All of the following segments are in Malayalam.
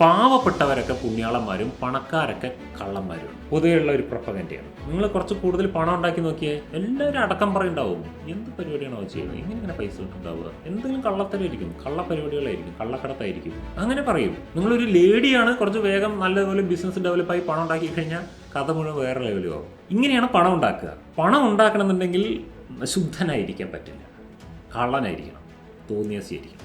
പാവപ്പെട്ടവരൊക്കെ പുണ്യാളന്മാരും പണക്കാരൊക്കെ കള്ളന്മാരും. പൊതുവെയുള്ള ഒരു പ്രപ്പകന്റെയാണ് നിങ്ങൾ കുറച്ച് കൂടുതൽ പണം ഉണ്ടാക്കി നോക്കിയേ എല്ലാവരും അടക്കം പറയുണ്ടാവും. എന്ത് പരിപാടിയാണോ ചെയ്യുന്നത്? എങ്ങനെ പൈസ ഉണ്ടാവുക? എന്തെങ്കിലും കള്ളത്തരായിരിക്കും കള്ള പരിപാടികളായിരിക്കും കള്ളക്കടത്തായിരിക്കും. അങ്ങനെ പറയും. നിങ്ങളൊരു ലേഡിയാണ് കുറച്ച് വേഗം നല്ലതുപോലെ ബിസിനസ് ഡെവലപ്പായി പണം ഉണ്ടാക്കി കഴിഞ്ഞാൽ കഥ മുഴുവൻ വേറെ ലെവലും ആവും ഇങ്ങനെയാണ് പണം ഉണ്ടാക്കുക. പണം ഉണ്ടാക്കണമെന്നുണ്ടെങ്കിൽ ശുദ്ധനായിരിക്കാൻ പറ്റില്ല. കള്ളനായിരിക്കണം. തോന്നിയാസിയായിരിക്കണം.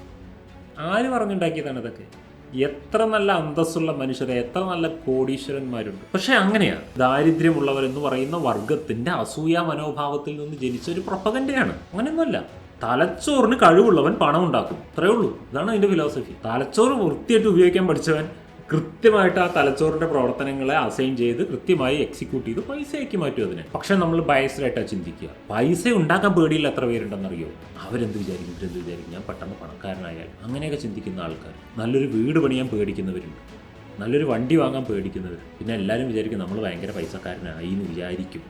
ആര് പറഞ്ഞുണ്ടാക്കിയതാണ് ഇതൊക്കെ? എത്ര നല്ല അന്തസ്സുള്ള മനുഷ്യരെ എത്ര നല്ല കോടീശ്വരന്മാരുണ്ട്. പക്ഷെ അങ്ങനെയാ. ദാരിദ്ര്യമുള്ളവരെന്ന് പറയുന്ന വർഗത്തിന്റെ അസൂയ മനോഭാവത്തിൽ നിന്ന് ജനിച്ച ഒരു പ്രൊപ്പഗൻഡയാണ്. അങ്ങനെയൊന്നുമല്ല. തലച്ചോറിന് കഴിവുള്ളവൻ പണം ഉണ്ടാക്കും അത്രേ ഉള്ളൂ. ഇതാണ് അതിന്റെ ഫിലോസഫി തലച്ചോറ് വൃത്തിയായിട്ട് ഉപയോഗിക്കാൻ പഠിച്ചവൻ കൃത്യമായിട്ട് ആ തലച്ചോറിന്റെ പ്രവർത്തനങ്ങളെ അസൈൻ ചെയ്ത് കൃത്യമായി എക്സിക്യൂട്ട് ചെയ്ത് പൈസയാക്കി മാറ്റും അതിനെ. പക്ഷെ നമ്മൾ ബയസ്ഡായിട്ടാണ് ചിന്തിക്കുക. പൈസ ഉണ്ടാക്കാൻ പേടിയില്ല എത്ര പേരുണ്ടെന്നറിയോ? അവരെന്ത് വിചാരിക്കും? ഇവരെന്ത് വിചാരിക്കും? ഞാൻ പെട്ടെന്ന് പണക്കാരനായാൽ അങ്ങനെയൊക്കെ ചിന്തിക്കുന്ന ആൾക്കാർ നല്ലൊരു വീട് പണിയാൻ പേടിക്കുന്നവരുണ്ട്. നല്ലൊരു വണ്ടി വാങ്ങാൻ പേടിക്കുന്നവർ പിന്നെ എല്ലാവരും വിചാരിക്കും നമ്മൾ ഭയങ്കര പൈസക്കാരനായി എന്ന് വിചാരിക്കും.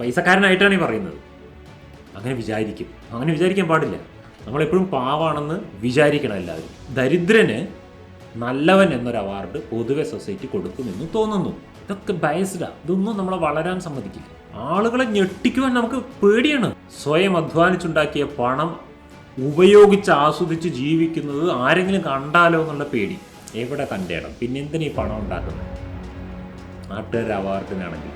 പൈസക്കാരനായിട്ടാണ് ഈ പറയുന്നത്. അങ്ങനെ വിചാരിക്കും. അങ്ങനെ വിചാരിക്കാൻ പാടില്ല. നമ്മളെപ്പോഴും പാവാണെന്ന് വിചാരിക്കണം എല്ലാവരും. ദരിദ്രന് നല്ലവൻ എന്നൊരു അവാർഡ് പൊതുവെ സൊസൈറ്റി കൊടുക്കുമെന്ന് തോന്നുന്നു. ഇതൊക്കെ ബയസ്ഡാ ഇതൊന്നും നമ്മളെ വളരാൻ സമ്മതിക്കില്ല. ആളുകളെ ഞെട്ടിക്കുവാൻ നമുക്ക് പേടിയാണ്. സ്വയം അധ്വാനിച്ചുണ്ടാക്കിയ പണം ഉപയോഗിച്ച് ആസ്വദിച്ച് ജീവിക്കുന്നത് ആരെങ്കിലും കണ്ടാലോ എന്നുള്ള പേടി. എവിടെ കണ്ടേണം പിന്നെന്തിനീ പണം ഉണ്ടാക്കുന്നത്? നാട്ടുകാരുടെ അവാർഡിനാണെങ്കിൽ